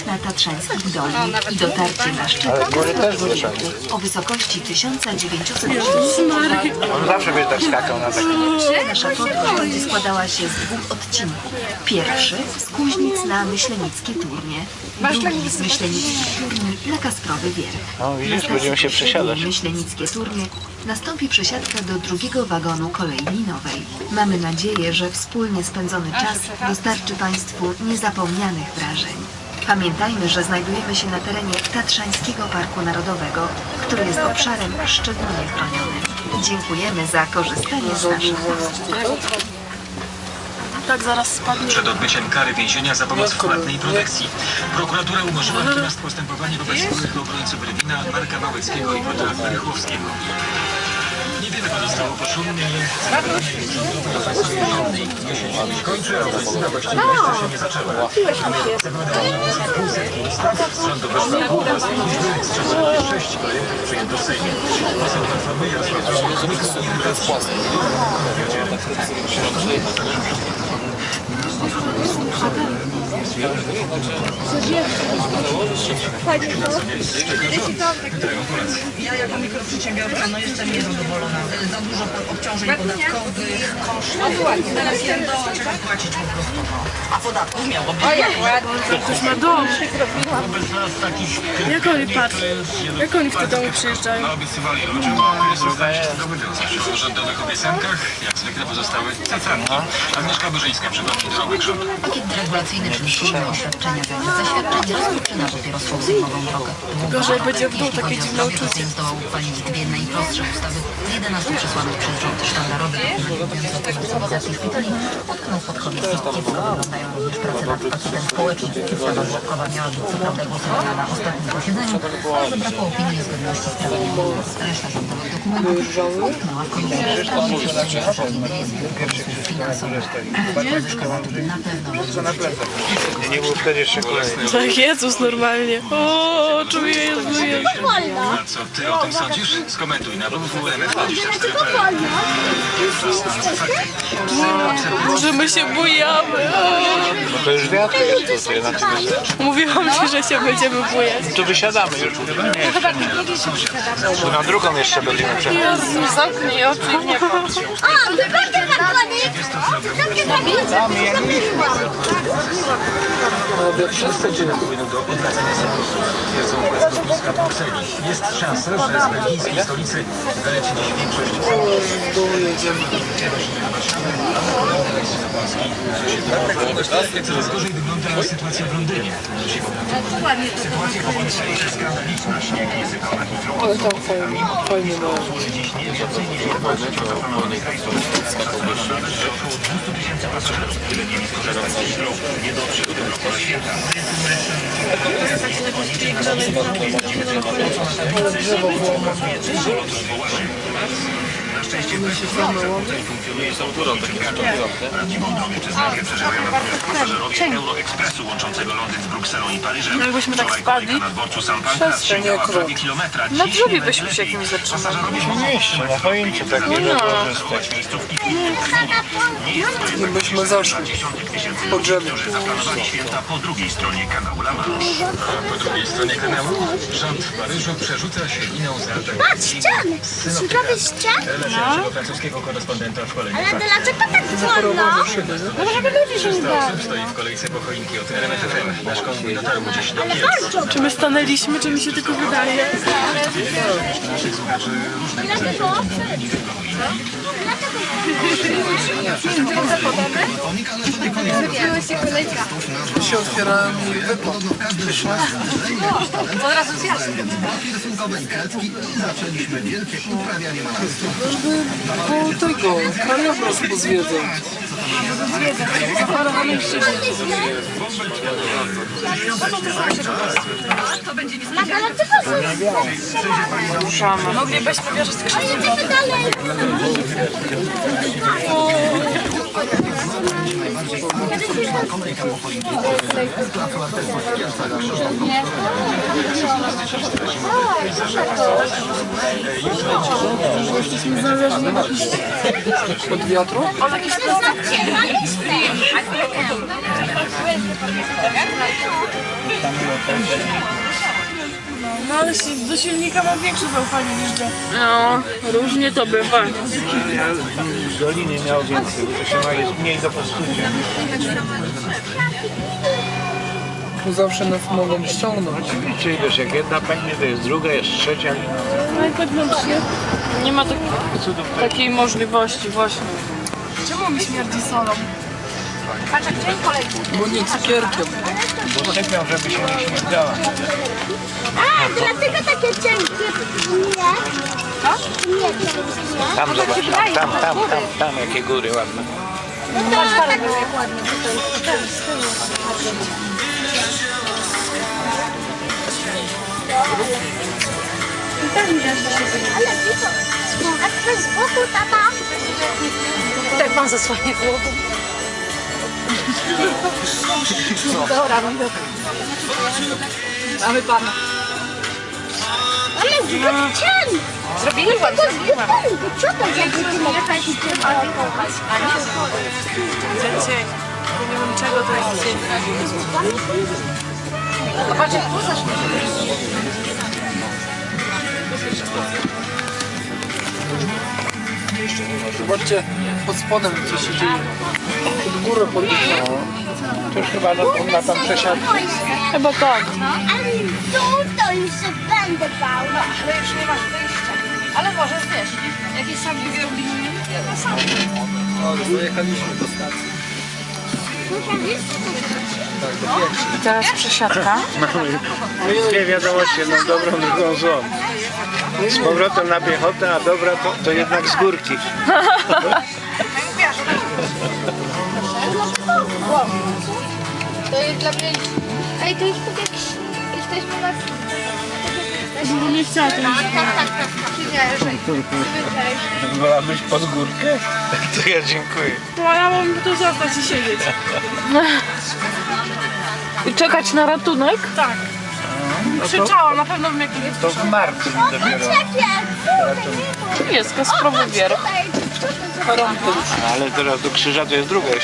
piękna tatrzańskich doli i dotarcie na szczyt o wysokości 1900 On zawsze będzie tak skakał na takim. Nasza podróż będzie składała się z dwóch odcinków. Pierwszy z Kuźnic na Myślenickie Turnie, drugi z Myślenickich Turni na Kasprowy Wierch. No widzisz, Na będziemy się przesiadać. Myślenickie Turnie nastąpi przesiadka do drugiego wagonu kolei linowej. Mamy nadzieję, że wspólnie spędzony czas dostarczy Państwu niezapomnianych wrażeń. Pamiętajmy, że znajdujemy się na terenie Tatrzańskiego Parku Narodowego, który jest obszarem szczególnie chronionym. Dziękujemy za korzystanie z naszych usług. Tak zaraz spadnie. Przed odbyciem kary więzienia za pomoc w płatnej protekcji. Prokuratura umorzyła natomiast postępowanie wobec byłych obrońców Rywina, Marka Małeckiego i Piotra Rychłowskiego. Niewiele pozostało po szumnej rządowej ofensywie zimnej. Jesień się kończy, a ofensywa właściwie jeszcze się nie zaczęła. Półset ustaw z rządu weszła połowa z tej liczby, z czego sześć projektów przyjęto w Sejmie. Poseł Platformy Jarosław Żołnierz zniknął irytację. Ja jako mikroprzedsiębiorca no jestem niezadowolona. Za dużo obciążeń podatkowych, kosztów. Teraz pierdoła trzeba płacić po prostu. A podatków miało być. Ktoś ma dom. Jak oni patrzą? Jak oni w te domy przyjeżdżają? Obiecywali ludziom, zostać zobowiązać. W rządowych obiecankach, jak zwykle pozostały cyfranki. Agnieszka Burzyńska przypomni dorobek rządu. Pakiet regulacyjny, czyli szkolne oświadczenia bez zaświadczeń rozpoczyna dopiero swą sejmową drogę. Gorzej będzie w dół Jeśli takie dziwne uczucie. Zdołał uchwalić dwie najprostsze ustawy z 11 przesłanych przez rząd sztandarowy dokument o cywilizacji szpitali utknął pod komisją. Wyglądają również prace nad pakietem społecznym. Ustawa dodatkowa miała być co prawda głosowana na ostatnim posiedzeniu, ale zabrakło opinii zgodności z prawem unijnym. Reszta rządowych dokumentów utknęła w komisji. Szkolne oświadczenia powinny jest finansowe. Na pewno, że Nie było wtedy jeszcze kolejny. Tak, Jezus normalnie. O, czuję Jezu, Jezu. A co ty o tym sądzisz? Skomentuj na www.mf24.pl Boże, my się bujamy. No to już wiatr jest tutaj na tym. Mówiłam ci, że się będziemy bujać. Tu wysiadamy już. Nie, jeszcze nie. Tu na drugą jeszcze będziemy Jezu, zamknij oczy i nie patrz. do odwracania samochodu. Twierdzą władze lotniska w Jest szansa, że z belgijskiej stolicy wyleci dziś większość Coraz gorzej wygląda sytuacja w Londynie. Sytuacja po Brukseli jest skandaliczna. Śnieg nie sypał na. Ale tam fajnie, fajnie. Dziś nie więcej niż jedno trzecie zaplanowanej kapsuły. Nawet, że około 200 tysięcy pasażerów, tyle mieli skorzystać z nitro, nie dotrze do tego na święta. Na szczęście bez funkcjonuje z autorą takiego Prawdziwą drogę przez przeżywają pasażerowie Euroexpressu łączącego Londyn z Brukselą i Paryżem. Jakbyśmy tak spadli, na dworcu. Pancras sięgała prawie rok. kilometra. Na drzewie nie byśmy się jakimś zatrzymali. Mieście, na że No. terminie. Nie to jednak Byśmy zaszli po drzewie. zaplanowali święta po drugiej stronie kanału La Manche. Po drugiej stronie kanału rząd Paryżu przerzuca się liną za Patrzcie! Zrobię ścian? Naszego francuskiego korespondenta w szkole Ale dlaczego tak wolno? No żeby ludzie się osób stoi w kolejce po choinki od RMFFM. Nasz konwój dotarł gdzieś do Kielc. Czy my stanęliśmy, czy mi się tylko wydaje? Naszych słuchaczy różne Dlaczego? Zrobiła się kolejka. się otwierałem i wypadł. Od razu zjadł. Po tego, krajobraz pozwiedzał. Ale ty po Ruszamy. Moglibyśmy wierzyć w Ale jedziemy dalej. Od wiatru? Zatrzymaliśmy. No ale si- do silnika mam większe zaufanie niż do... No, różnie to bywa. Ja z Doliny miał więcej, bo to się ma jest mniej do postucia. Tu zawsze nas mogą ściągnąć. Oczywiście, wiesz, jak jedna pęknie, to jest druga, jest trzecia lina. No i wewnętrznie nie ma tak, Cudów takiej możliwości właśnie. Czemu mi śmierdzi solą? Bo nie cukierkiem. Bo sypią, żeby się nie śmierdziała. A, dlatego takie cienkie. Nie. Nie, cienkie, nie. Tam zobacz, tam, tam, tam, tam, tam, jakie góry ładne. No to tak. Ale widzą. A ktoś z boku tata? Tak pan zasłania głową. Dobra, mam Mamy pana. Ale zbyt cień. Zrobili To ładnie. zbyt cień. Co to za dzieci Cień. Nie wiem czego to jest cień. Zobacz, jak tu zaszło. Zobaczcie pod spodem co się dzieje. Pod górę podjechało. To już chyba na, na tam przesiadkę. Chyba tak. Ale tu to już się będę bał. Ale już nie masz wyjścia. Ale możesz, wiesz, jakieś sami wyrobiliśmy. Dojechaliśmy do stacji. I teraz przesiadka. Dwie wiadomości, jedną dobrą, drugą złą. Z powrotem na piechotę, a dobra to, to jednak z górki. To jest dla mnie... Ej, to już tak jak... Jesteśmy na... Bo nie chciała to Tak, tak, tak, tak. Przyjeżdżaj. Wolabyś pod górkę? To ja dziękuję. No a ja mam tu zostać i siedzieć. I czekać na ratunek? Tak. Krzyczałam, na pewno bym jakiś... To w marcu dopiero. Jest, Kasprowy Wier. Ale teraz do krzyża to jest druga jeszcze.